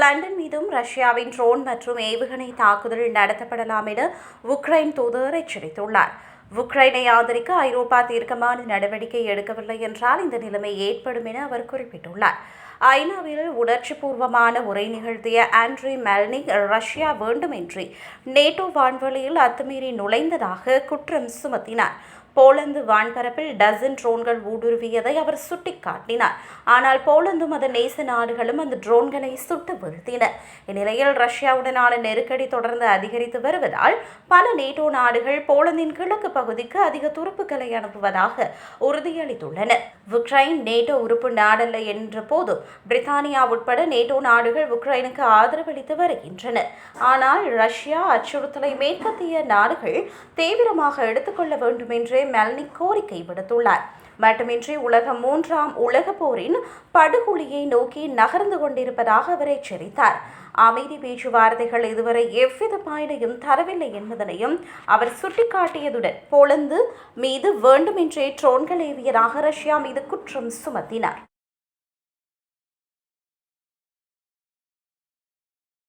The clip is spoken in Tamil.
லண்டன் மீதும் ரஷ்யாவின் ட்ரோன் மற்றும் ஏவுகணை தாக்குதல் நடத்தப்படலாம் என உக்ரைன் தூதர் எச்சரித்துள்ளார். உக்ரைனை ஆதரிக்க ஐரோப்பா தீர்க்கமான நடவடிக்கை எடுக்கவில்லை என்றால் இந்த நிலைமை ஏற்படும் என அவர் குறிப்பிட்டுள்ளார். ஐநாவில் உணர்ச்சிபூர்வமான உரை நிகழ்த்திய ஆண்ட்ரி மெல்னிக் ரஷ்யா வேண்டுமென்றே நேட்டோ வான்வெளியில் அத்துமீறி நுழைந்ததாக குற்றம் சுமத்தினார். போலந்து வான்பரப்பில் டசன் ட்ரோன்கள் ஊடுருவியதை அவர் சுட்டிக்காட்டினார். ஆனால் போலந்தும் அதன் நேச நாடுகளும் அந்த ட்ரோன்களை சுட்டு வீழ்த்தின. இந்நிலையில் ரஷ்யாவுடனான நெருக்கடி தொடர்ந்து அதிகரித்து வருவதால் பல நேட்டோ நாடுகள் போலந்தின் கிழக்கு பகுதிக்கு அதிக துருப்புக்களை அனுப்புவதாக உறுதியளித்துள்ளன. உக்ரைன் நேட்டோ உறுப்பு நாடல்ல என்ற போதும் பிரித்தானியா உட்பட நேட்டோ நாடுகள் உக்ரைனுக்கு ஆதரவளித்து வருகின்றன. ஆனால் ரஷ்யா அச்சுறுத்தலை மேற்கத்திய நாடுகள் தீவிரமாக எடுத்துக்கொள்ள வேண்டும் என்றே மெல்னிக் கோரிக்கை விடுத்துள்ளார். மட்டுமின்றி உலகம் மூன்றாம் உலக போரின் படுகொலியை நோக்கி நகர்ந்து கொண்டிருப்பதாக அவர் எச்சரித்தார். அமைதி பேச்சுவார்த்தைகள் இதுவரை எவ்வித பயனையும் தரவில்லை என்பதனையும் அவர் சுட்டிக்காட்டியதுடன் போலந்து மீது வேண்டுமென்றே ட்ரோன்கள் ஏவியதாக ரஷ்யா மீது குற்றம் சுமத்தினார்.